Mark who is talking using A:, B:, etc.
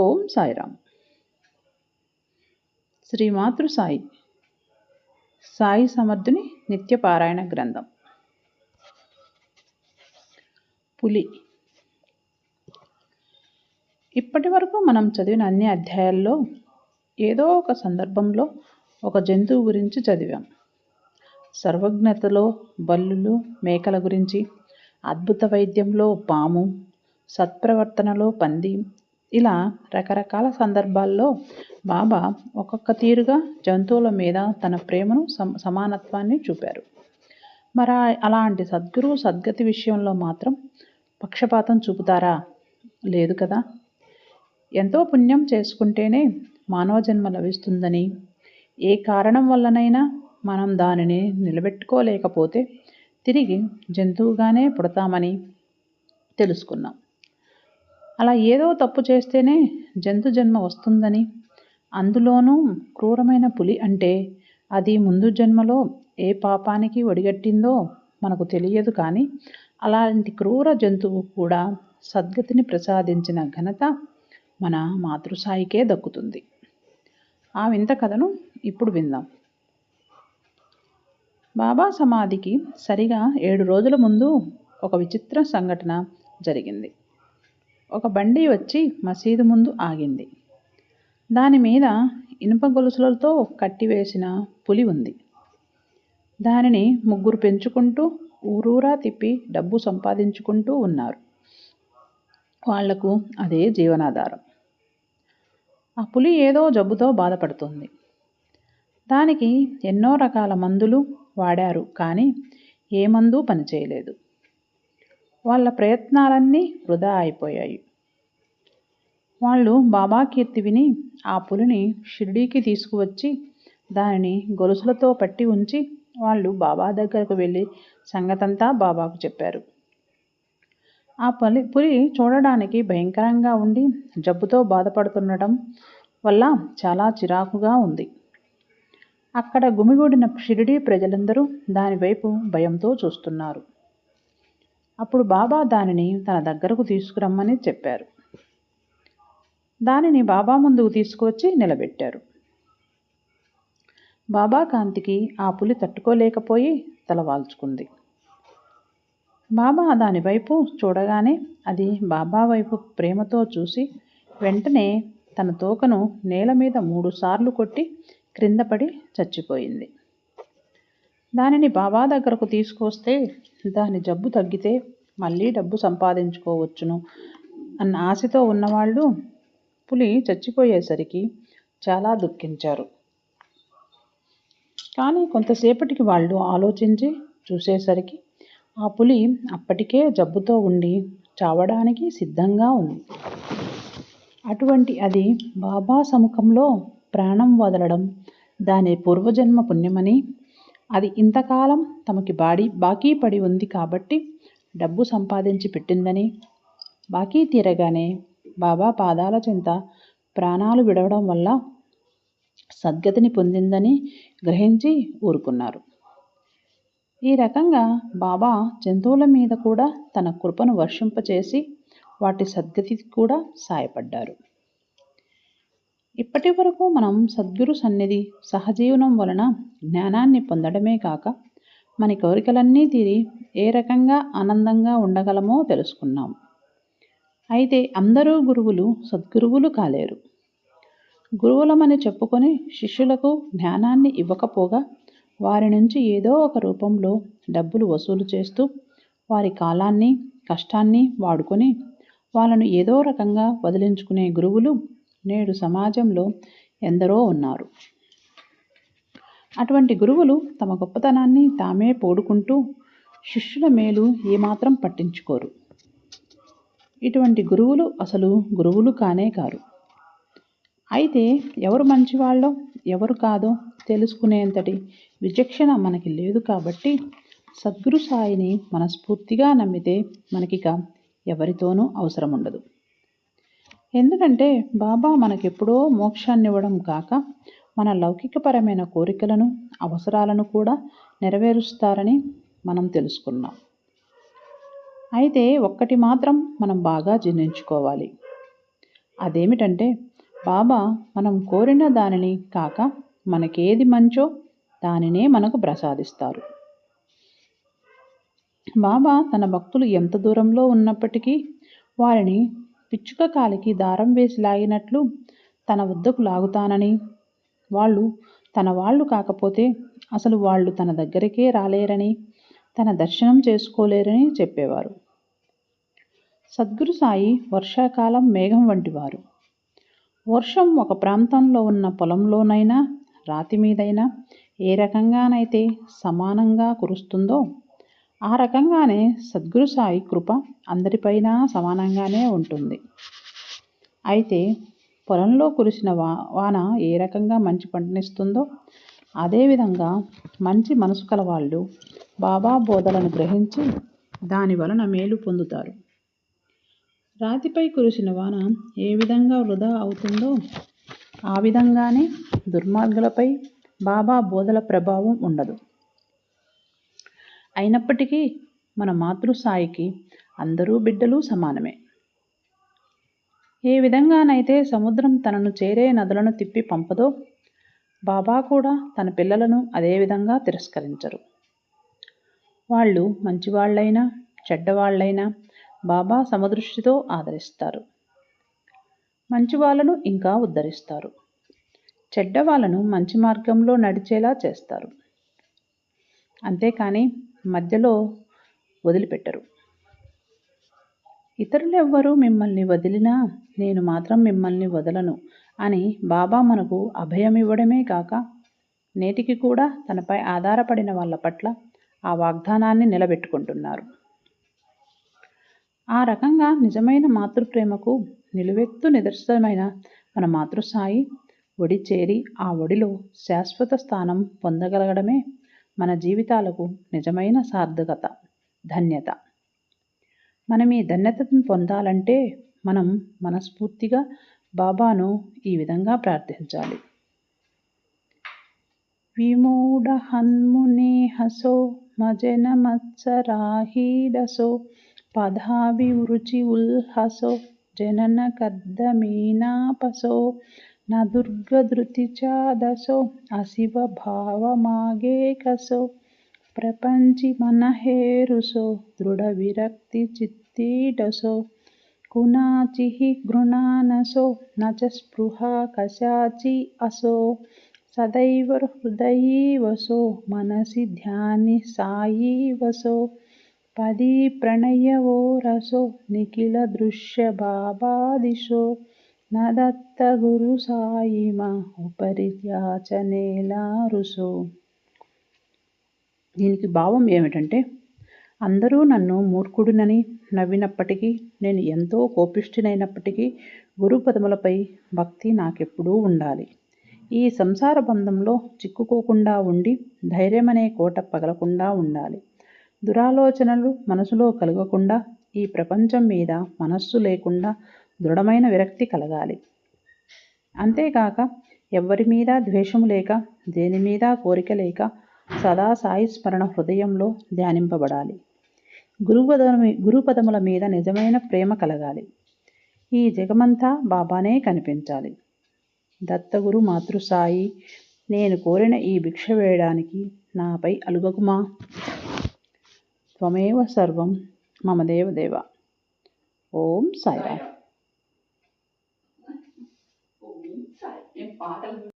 A: ఓం సాయిరామ్. శ్రీ మాతృ సాయి సాయి సమర్థుని నిత్యపారాయణ గ్రంథం. పులి. ఇప్పటి వరకు మనం చదివిన అన్ని అధ్యాయాల్లో ఏదో ఒక సందర్భంలో ఒక జంతువు గురించి చదివాం. సర్వజ్ఞతలో బల్లులు మేకల గురించి అద్భుత వైద్యంలో పాము సత్ప్రవర్తనలో పంది ఇలా రకరకాల సందర్భాల్లో బాబా ఒక్కొక్క తీరుగా జంతువుల మీద తన ప్రేమను సమానత్వాన్ని చూపారు. మరి అలాంటి సద్గురువు సద్గతి విషయంలో మాత్రం పక్షపాతం చూపుతారా? లేదు కదా. ఎంతో పుణ్యం చేసుకుంటేనే మానవ జన్మ లభిస్తుందని ఏ కారణం వల్లనైనా మనం దానిని నిలబెట్టుకోలేకపోతే తిరిగి జంతువుగానే పుడతామని తెలుసుకున్నాం. అలా ఏదో తప్పు చేస్తేనే జంతు జన్మ వస్తుందని. అందులోనూ క్రూరమైన పులి అంటే అది ముందు జన్మలో ఏ పాపానికి ఒడిగట్టిందో మనకు తెలియదు కానీ అలాంటి క్రూర జంతువు కూడా సద్గతిని ప్రసాదించిన ఘనత మన మాతృసాయికే దక్కుతుంది. ఆ వింత కథను ఇప్పుడు విందాం. బాబా సమాధికి సరిగా ఏడు రోజుల ముందు ఒక విచిత్ర సంఘటన జరిగింది. ఒక బండి వచ్చి మసీదు ముందు ఆగింది. దాని మీద ఇనుప గొలుసులతో కట్టివేసిన పులి ఉంది. దానిని ముగ్గురు పెంచుకుంటూ ఊరూరా తిప్పి డబ్బు సంపాదించుకుంటూ ఉన్నారు. వాళ్ళకు అదే జీవనాధారం. ఆ పులి ఏదో జబ్బుతో బాధపడుతుంది. దానికి ఎన్నో రకాల మందులు వాడారు కానీ ఏ మందు పనిచేయలేదు. వాళ్ళ ప్రయత్నాలన్నీ వృధా అయిపోయాయి. వాళ్ళు బాబా కీర్తి విని ఆ పులిని షిరిడీకి తీసుకువచ్చి దానిని గొలుసులతో పట్టి ఉంచి వాళ్ళు బాబా దగ్గరకు వెళ్ళి సంగతంతా బాబాకు చెప్పారు. ఆ పులి పులి చూడడానికి భయంకరంగా ఉండి జబ్బుతో బాధపడుతుండటం వల్ల చాలా చిరాకుగా ఉంది. అక్కడ గుమిగూడిన షిరిడీ ప్రజలందరూ దానివైపు భయంతో చూస్తున్నారు. అప్పుడు బాబా దానిని తన దగ్గరకు తీసుకురమ్మని చెప్పారు. దానిని బాబా ముందుకు తీసుకువచ్చి నిలబెట్టారు. బాబా కాంతికి ఆ పులి తట్టుకోలేకపోయి తల వాల్చుకుంది. బాబా దాని వైపు చూడగానే అది బాబా వైపు ప్రేమతో చూసి వెంటనే తన తోకను నేల మీద మూడుసార్లు కొట్టి క్రిందపడి చచ్చిపోయింది. దానిని బాబా దగ్గరకు తీసుకొస్తే దాని జబ్బు తగ్గితే మళ్ళీ డబ్బు సంపాదించుకోవచ్చును అన్న ఆశతో ఉన్నవాళ్ళు పులి చచ్చిపోయేసరికి చాలా దుఃఖించారు. కానీ కొంతసేపటికి వాళ్ళు ఆలోచించి చూసేసరికి ఆ పులి అప్పటికే జబ్బుతో ఉండి చావడానికి సిద్ధంగా ఉంది. అటువంటి అది బాబా సముఖంలో ప్రాణం వదలడం దాని పూర్వజన్మ పుణ్యమని అది ఇంతకాలం తమకి బాడీ బాకీ పడి ఉంది కాబట్టి డబ్బు సంపాదించి పెట్టిందని. బాకీ తీరగానే బాబా పాదాల చెంత ప్రాణాలు విడవడం వల్ల సద్గతిని పొందిందని గ్రహించి ఊరుకున్నారు. ఈ రకంగా బాబా జంతువుల మీద కూడా తన కృపను వర్షింపచేసి వాటి సద్గతికి కూడా సాయపడ్డారు. ఇప్పటి వరకు మనం సద్గురు సన్నిధి సహజీవనం వలన జ్ఞానాన్ని పొందడమే కాక మన కోరికలన్నీ తీరి ఏ రకంగా ఆనందంగా ఉండగలమో తెలుసుకున్నాం. అయితే అందరూ గురువులు సద్గురువులు కాలేరు. గురువులమని చెప్పుకొని శిష్యులకు జ్ఞానాన్ని ఇవ్వకపోగా వారి నుంచి ఏదో ఒక రూపంలో డబ్బులు వసూలు చేస్తూ వారి కాలాన్ని కష్టాన్ని వాడుకొని వాళ్ళను ఏదో రకంగా వదిలించుకునే గురువులు నేడు సమాజంలో ఎందరో ఉన్నారు. అటువంటి గురువులు తమ గొప్పతనాన్ని తామే పోడుకుంటూ శిష్యుల మేలు ఏమాత్రం పట్టించుకోరు. ఇటువంటి గురువులు అసలు గురువులు కానే కారు. అయితే ఎవరు మంచివాళ్ళో ఎవరు కాదో తెలుసుకునేంతటి విచక్షణ మనకి లేదు కాబట్టి సద్గురు సాయిని మనస్ఫూర్తిగా నమ్మితే మనకిక ఎవరితోనూ అవసరం ఉండదు ఎందుకంటే బాబా మనకెప్పుడో మోక్షాన్నివ్వడం కాక మన లౌకికపరమైన కోరికలను అవసరాలను కూడా నెరవేరుస్తారని మనం తెలుసుకున్నాం. అయితే ఒక్కటి మాత్రం మనం బాగా జీర్ణించుకోవాలి అదేమిటంటే బాబా మనం కోరిన దానిని కాక మనకేది మంచో దానినే మనకు ప్రసాదిస్తారు. బాబా తన భక్తులు ఎంత దూరంలో ఉన్నప్పటికీ వారిని పిచ్చుక కాలికి దారం వేసి లాగినట్లు తన వద్దకు లాగుతానని. వాళ్ళు తన వాళ్ళు కాకపోతే అసలు వాళ్ళు తన దగ్గరికే రాలేరని తన దర్శనం చేసుకోలేరని చెప్పేవారు. సద్గురు సాయి వర్షాకాలం మేఘం వంటివారు. వర్షం ఒక ప్రాంతంలో ఉన్న పొలంలోనైనా రాతి మీదైనా ఏ రకంగానైతే సమానంగా కురుస్తుందో ఆ రకంగానే సద్గురు సాయి కృప అందరిపైన సమానంగానే ఉంటుంది. అయితే పొలంలో కురిసిన వా వాన ఏ రకంగా మంచి పంటనిస్తుందో అదేవిధంగా మంచి మనసు కలవాళ్ళు బాబా బోధలను గ్రహించి దాని వలన మేలు పొందుతారు. రాతిపై కురిసిన వాన ఏ విధంగా వృధా అవుతుందో ఆ విధంగానే దుర్మార్గులపై బాబా బోధల ప్రభావం ఉండదు. అయినప్పటికీ మన మాతృసాయికి అందరూ బిడ్డలు సమానమే. ఏ విధంగానైతే సముద్రం తనను చేరే నదులను తిప్పి పంపదో బాబా కూడా తన పిల్లలను అదే విధంగా తిరస్కరించరు. వాళ్ళు మంచివాళ్ళైనా చెడ్డవాళ్ళైనా బాబా సమదృష్టితో ఆదరిస్తారు. మంచి వాళ్ళను ఇంకా ఉద్ధరిస్తారు. చెడ్డవాళ్ళను మంచి మార్గంలో నడిచేలా చేస్తారు. అంతేకాని మధ్యలో వదిలిపెట్టరు. ఇతరులెవ్వరూ మిమ్మల్ని వదిలినా నేను మాత్రం మిమ్మల్ని వదలను అని బాబా మనకు అభయమివ్వడమే కాక నేటికి కూడా తనపై ఆధారపడిన వాళ్ళ పట్ల ఆ వాగ్దానాన్ని నిలబెట్టుకుంటున్నారు. ఆ రకంగా నిజమైన మాతృప్రేమకు నిలువెత్తు నిదర్శనమైన మన మాతృసాయి ఒడి చేరి ఆ ఒడిలో శాశ్వత స్థానం పొందగలగడమే మన జీవితాలకు నిజమైన సార్థకత ధన్యత. మనం ఈ ధన్యతను పొందాలంటే మనం మనస్ఫూర్తిగా బాబాను ఈ విధంగా ప్రార్థించాలి. విమూఢ హన్ముని హసో మజన మత్సరాహీడసో ఉల్హసో జనన కర్దమీనాపసో न दुर्गधृति चादसो अशिव भावमागे कसो प्रपञ्चि मनहेरुसो दृढविरक्तिचित्तीडसो कुनाचिः घृणानसो न च स्पृहा कशाचि असो सदैव हृदयी वसो मनसि ध्यानि सायी वसो पदी प्रणयवो रसो निखिलदृश्यबाबादिशो न दत्तगुरु సాయిమ ఉపరిత్యాచనేలా రుసో దీనికి భావం ఏమిటంటే అందరూ నన్ను మూర్ఖుడినని నవ్వినప్పటికీ నేను ఎంతో కోపిష్ఠినైనప్పటికీ గురుపదములపై భక్తి నాకెప్పుడూ ఉండాలి ఈ సంసార బంధంలో చిక్కుకోకుండా ఉండి ధైర్యమనే కోట పగలకుండా ఉండాలి దురాలోచనలు మనసులో కలగకుండా ఈ ప్రపంచం మీద మనస్సు లేకుండా దృఢమైన విరక్తి కలగాలి. అంతేకాక ఎవ్వరి మీద ద్వేషము లేక దేని మీద కోరిక లేక సదా సాయి స్మరణ హృదయంలో ధ్యానింపబడాలి. గురుపద గురుపదముల మీద నిజమైన ప్రేమ కలగాలి. ఈ జగమంతా బాబానే కనిపించాలి. దత్తగురు మాతృసాయి నేను కోరిన ఈ భిక్ష వేయడానికి నాపై అలుగకుమా? త్వమేవ సర్వం మమ దేవదేవ ఓం సాయిరామ్.
B: పాటలు